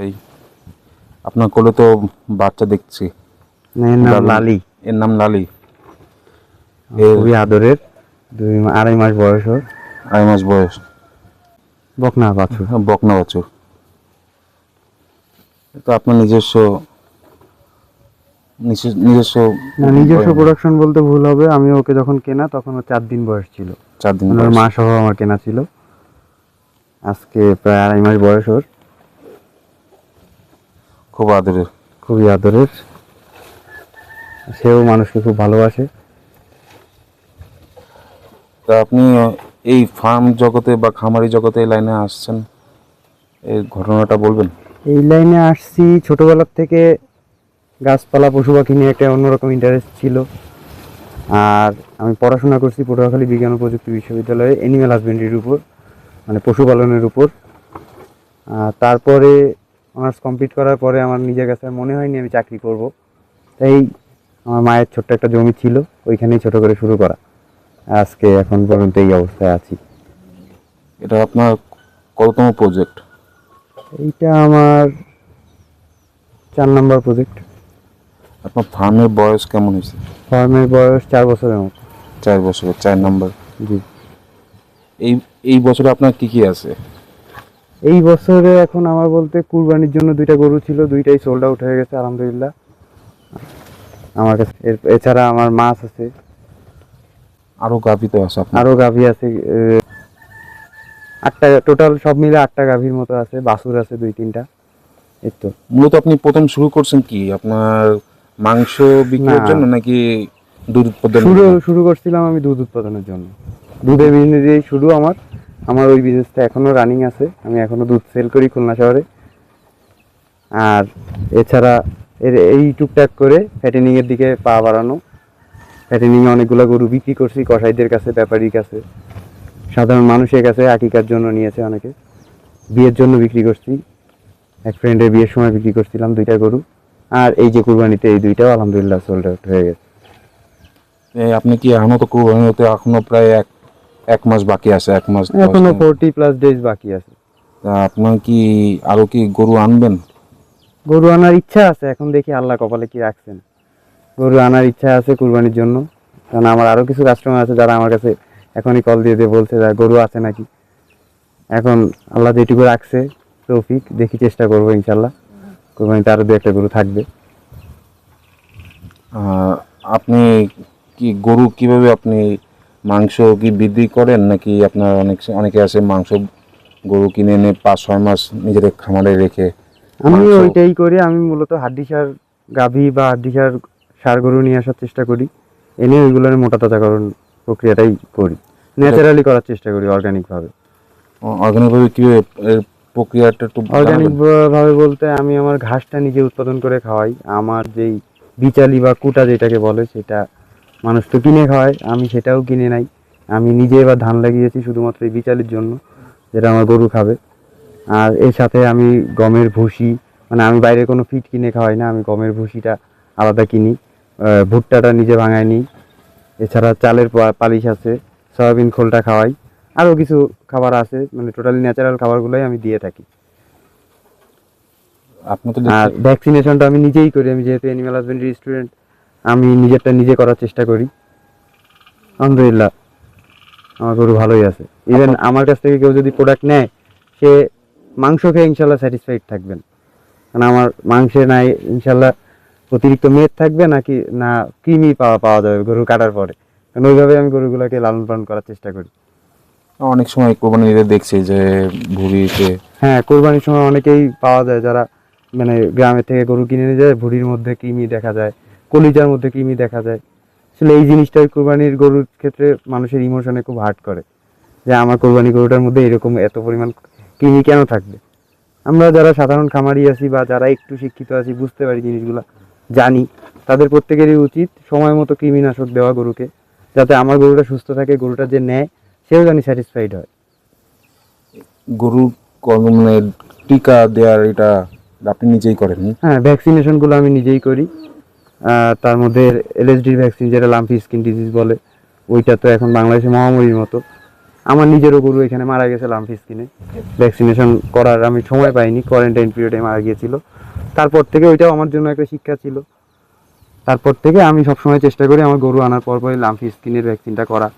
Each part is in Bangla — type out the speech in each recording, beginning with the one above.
এই আপনার কোলে তো বাচ্চা দেখছি। এর নাম লালি। এর নাম লালি। খুবই আদরের। দুই আড়াই মাস বয়স ওর। আড়াই মাস বয়স। বকনা বাছুর। হ্যাঁ, বকনা বাছুর। তো আপনার নিজস্ব নিজস্ব- নিজস্ব প্রোডাকশন বলতে ভুল হবে। আমি ওকে যখন কেনা তখন ও চার দিন বয়স ছিল। চার দিন মানে ওর মা সহ আমার কেনা ছিল। আজকে প্রায় আড়াই মাস বয়স ওর। খুব আদরের। খুবই আদরের। সেও মানুষকে খুব ভালোবাসে। তা আপনি এই ফার্ম জগতে বা খামারি জগতে এই লাইনে আসছেন এই ঘটনাটা বলবেন? এই লাইনে আসছি ছোটোবেলার থেকে গাছপালা পশু পাখি নিয়ে একটা অন্যরকম ইন্টারেস্ট ছিল। আর আমি পড়াশোনা করছি পটুয়াখালী বিজ্ঞান ও প্রযুক্তি বিশ্ববিদ্যালয়ে অ্যানিম্যাল হাজবেন্ডারির উপর মানে পশুপালনের উপর। আর তারপরে অনার্স কমপ্লিট করার পরে আমার নিজের কাছে মনে হয়নি আমি চাকরি করব। তাই আমার মায়ের ছোট্ট একটা জমি ছিল ওইখানেই ছোট করে শুরু করা। আজকে এখন পর্যন্ত এই অবস্থায় আছি। এটা আপনার কততম প্রজেক্ট এইটা আমার চার নম্বর প্রজেক্ট আপনার ফার্মের বয়স কেমন হয়েছে? ফার্মের বয়স চার বছরের মতো। চার বছর চার নম্বর। জি। এই এই বছরে আপনার কি কি আছে? এই বছরে এখন আমার বলতে কুরবানির জন্য দুইটা গরু ছিল দুইটাই সোল্ড আউট হয়ে গেছে আলহামদুলিল্লাহ। আমার কাছে এছাড়া আমার মাছ আছে। আরও গাভী তো আছে আপনার? আরও গাভী আছে আটটা টোটাল সব মিলে আটটা গাভীর মতো আছে বাছুর আছে দুই তিনটা। এই তো। মূলত আপনি প্রথম শুরু করছেন কি? আপনার মাংস বিক্রির জন্য নাকি দুধ উৎপাদন শুরু শুরু করছিলাম আমি দুধ উৎপাদনের জন্য। দুধের বিজনেস শুরু আমার। আমার ওই বিজনেসটা এখনও রানিং আছে। আমি এখনও দুধ সেল করি খুলনা শহরে। আর এছাড়া এর এই টুকটাক করে ফ্যাটেনিংয়ের দিকে পা বাড়ানো। ফ্যাটেনিং অনেকগুলো গরু বিক্রি করছি, কসাইদের কাছে, ব্যাপারীর কাছে। সাধারণ মানুষের কাছে আকিকার জন্য নিয়েছে অনেকে। বিয়ের জন্য বিক্রি করছি। এক ফ্রেন্ডের বিয়ের সময় বিক্রি করছিলাম দুইটা গরু। আর এই যে কুরবানিতে এই দুইটাও আলহামদুলিল্লাহ সোল্ড আউট হয়ে গেছে। আপনি কি এখনও তো কুরবানি হতে এখনও প্রায় এক এক মাস বাকি আছে এক মাস এখনও। ফোরটি প্লাস ডেজ বাকি আছে। তা আপনার কি আরও কি গরু আনবেন? গরু আনার ইচ্ছা আছে এখন দেখি আল্লাহ কপালে কি রাখছেন। গরু আনার ইচ্ছা আছে কুরবানির জন্য। কারণ আমার আরও কিছু কাস্টমার আছে যারা আমার কাছে এখনই কল দিয়ে দিয়ে বলছে যে গরু আছে নাকি? এখন আল্লাহ যেটুকু রাখছে তৌফিক দেখি চেষ্টা করব ইনশাল্লাহ কুরবানিতে আরও দু একটা গরু থাকবে। আপনি কি গরু কীভাবে আপনি মাংস কি বৃদ্ধি করেন নাকি আপনার অনেক অনেকে আছে মাংস গরু কিনে এনে পাঁচ ছয় মাস নিজেদের খামারে রেখে আমি ওইটাই করি। আমি মূলত হাড্ডি সার গাভী বা হাড্ডি সার সার গরু নিয়ে আসার চেষ্টা করি। এনে ওইগুলোর মোটা তাজাকরণ প্রক্রিয়াটাই করি। ন্যাচারালি করার চেষ্টা করি অর্গানিক ভাবে অর্গানিক ভাবে কীভাবে এর প্রক্রিয়াটা একটু অর্গানিক জানাবেন? ভাবে বলতে আমি আমার ঘাসটা নিজে উৎপাদন করে খাওয়াই। আমার যেই বিচালি বা কুটা যেটাকে বলে সেটা মানুষ তো কিনে খাওয়ায় আমি সেটাও কিনে নাই। আমি নিজে এবার ধান লাগিয়েছি শুধুমাত্র এই বিচালের জন্য যেটা আমার গরু খাবে। আর এর সাথে আমি গমের ভুসি মানে আমি বাইরে কোনো ফিট কিনে খাওয়াই না আমি গমের ভুসিটা আলাদা কিনি ভুট্টাটা নিজে ভাঙায় নিই এছাড়া চালের পালিশ আছে সয়াবিন খোলটা খাওয়াই। আরও কিছু খাবার আছে মানে টোটালি ন্যাচারাল খাবারগুলোই আমি দিয়ে থাকি। আপনি তো আর ভ্যাকসিনেশনটা আমি নিজেই করি আমি যেহেতু অ্যানিমাল হাজবেন্ডারি স্টুডেন্ট আমি নিজেরটা নিজে করার চেষ্টা করি। আলহামদুলিল্লাহ আমার গরু ভালোই আছে। ইভেন আমার কাছ থেকে কেউ যদি প্রোডাক্ট নেয় সে মাংস খেয়ে ইনশাল্লাহ স্যাটিসফাইড থাকবেন। কারণ আমার মাংসে নাই ইনশাল্লাহ অতিরিক্ত মেদ থাকবে নাকি না কৃমি পাওয়া পাওয়া যাবে গরু কাটার পরে। কারণ ওইভাবে আমি গরুগুলোকে লালন পালন করার চেষ্টা করি। অনেক সময় কোরবানি ঈদে দেখছি যে ভুড়িতে হ্যাঁ কোরবানির সময় অনেকেই পাওয়া যায় যারা মানে গ্রামের থেকে গরু কিনে নিয়ে যায় ভুড়ির মধ্যে কৃমি দেখা যায়। কলিজার মধ্যে কৃমি দেখা যায়। আসলে এই জিনিসটাই কোরবানির গরুর ক্ষেত্রে মানুষের ইমোশনে খুব হার্ট করে। যে আমার কোরবানি গরুটার মধ্যে এরকম এত পরিমাণ কৃমি কেন থাকবে? আমরা যারা সাধারণ খামারি আছি বা যারা একটু শিক্ষিত আছি বুঝতে পারি জিনিসগুলো জানি। তাদের প্রত্যেকেরই উচিত সময় মতো কৃমিনাশক দেওয়া গরুকে যাতে আমার গরুটা সুস্থ থাকে গরুটা যে নেয় সেও জানি স্যাটিসফাইড হয়। কর্ম মানে টিকা দেওয়ার এটা আপনি নিজেই করেন হ্যাঁ ভ্যাকসিনেশনগুলো আমি নিজেই করি। তার মধ্যে এলএসডির ভ্যাকসিন যেটা লাম্পি স্কিন ডিজিজ বলে, ওইটা তো এখন বাংলাদেশে মহামারীর মতো। আমার নিজেরও গরু এখানে মারা গেছে লাম্ফিস কিনে ভ্যাকসিনেশন করার আমি সময় পাইনি কোয়ারেন্টাইন পিরিয়ডে মারা গিয়েছিল। তারপর থেকে ওইটাও আমার জন্য একটা শিক্ষা ছিল। তারপর থেকে আমি সবসময় চেষ্টা করি আমার গরু আনার পর পরই লাম্ফি স্কিনের ভ্যাকসিনটা করা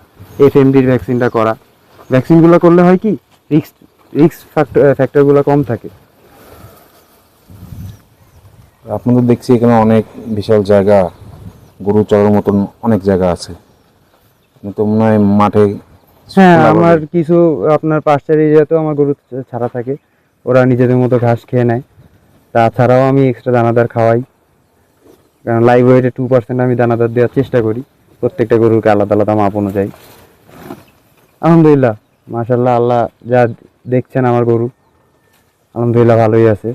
এফএমডির ভ্যাকসিনটা করা। ভ্যাকসিনগুলো করলে হয় কি রিক্স রিক্স ফ্যাক্টর ফ্যাক্টরগুলো কম থাকে। আপনাদের দেখছি এখানে অনেক বিশাল জায়গা গরু চড়ার মতন অনেক জায়গা আছে। তো মনে হয় মাঠে হ্যাঁ আমার কিছু আপনার পাঁচটার এরিয়াতেও আমার গরু ছাড়া থাকে। ওরা নিজেদের মতো ঘাস খেয়ে নেয়। তাছাড়াও আমি এক্সট্রা দানাদার খাওয়াই। কারণ লাইভ ওয়েটে টু পার্সেন্ট আমি দানাদার দেওয়ার চেষ্টা করি। প্রত্যেকটা গরুকে আলাদা আলাদা মাপ অনুযায়ী। আলহামদুলিল্লাহ মাশাল্লাহ আল্লাহ যা দেখছেন আমার গরু আলহামদুলিল্লাহ ভালোই আছে।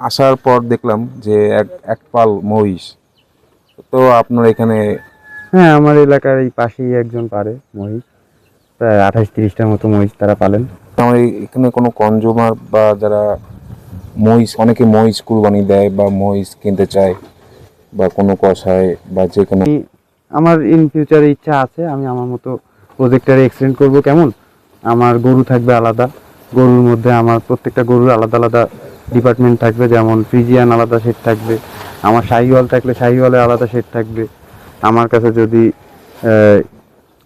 আসার পর দেখলাম যে এক এক পাল মহিষ। তো আপনার এখানে হ্যাঁ আমার এলাকার এই পাশেই একজন পারে মহিষ। প্রায় আঠাশ তিরিশটার মতো মহিষ তারা পালেন। আমার এখানে কোনো কনজুমার বা যারা মহিষ অনেকে মহিষ কুরবানি দেয় বা মহিষ কিনতে চায় বা কোনো কষায় বা যে কোনো আমার ইন ফিউচারে ইচ্ছা আছে আমি আমার মতো প্রজেক্টারে এক্সটেন্ড করব। কেমন? আমার গরু থাকবে আলাদা। গরুর মধ্যে আমার প্রত্যেকটা গরুর আলাদা আলাদা ডিপার্টমেন্ট থাকবে যেমন ফ্রিজিয়ান আলাদা সেট থাকবে আমার শাহিওয়াল থাকলে শাহিওয়ালের আলাদা সেট থাকবে আমার কাছে যদি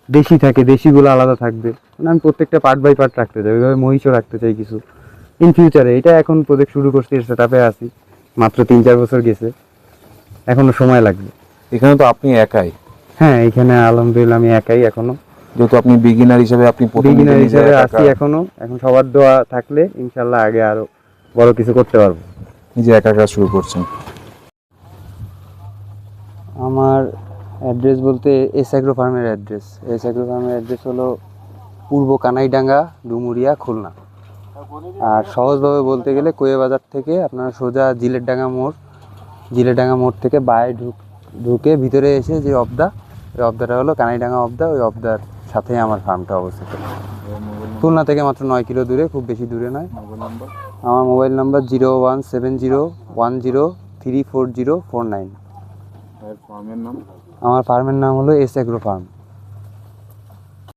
দেশি থাকে দেশিগুলো আলাদা থাকবে মানে আমি প্রত্যেকটা পার্ট বাই পার্ট রাখতে চাই ওইভাবে মহিষও রাখতে চাই কিছু। ইন ফিউচারে এটা এখন প্রজেক্ট শুরু করছি সেট আপে আছি মাত্র তিন চার বছর গেছে এখনও সময় লাগবে। এখানে তো আপনি একাই? হ্যাঁ এখানে আলহামদুলিল্লাহ আমি একাই এখনও। যেহেতু আপনি বিগিনার হিসেবে আপনি বিগিনার হিসেবে আছি এখনও এখন সবার দোয়া থাকলে ইনশাল্লাহ আগে আরও বড় কিছু করতে পারব। নিজে একা একা শুরু করছেন। আমার অ্যাড্রেস বলতে এস অ্যাগ্রো ফার্মের অ্যাড্রেস। এস অ্যাগ্রো ফার্মের অ্যাড্রেস হলো পূর্ব কানাইডাঙ্গা ডুমুরিয়া খুলনা। আর সহজভাবে বলতে গেলে কোয়ে বাজার থেকে আপনারা সোজা জিলেরডাঙ্গা মোড় জিলেরডাঙ্গা মোড় থেকে বাইরে ঢুক ঢুকে ভিতরে এসে যে অবদা ওই অবদাটা হলো কানাইডাঙ্গা অবদা ওই অবদার সাথেই আমার ফার্মটা অবস্থিত। খুলনা থেকে মাত্র নয় কিলো দূরে খুব বেশি দূরে নয়। আমার mobile number zero one seven zero one zero three four zero four nine. ফার্মের নাম? আমার ফার্মের নাম হলো এস অ্যাগ্রো ফার্ম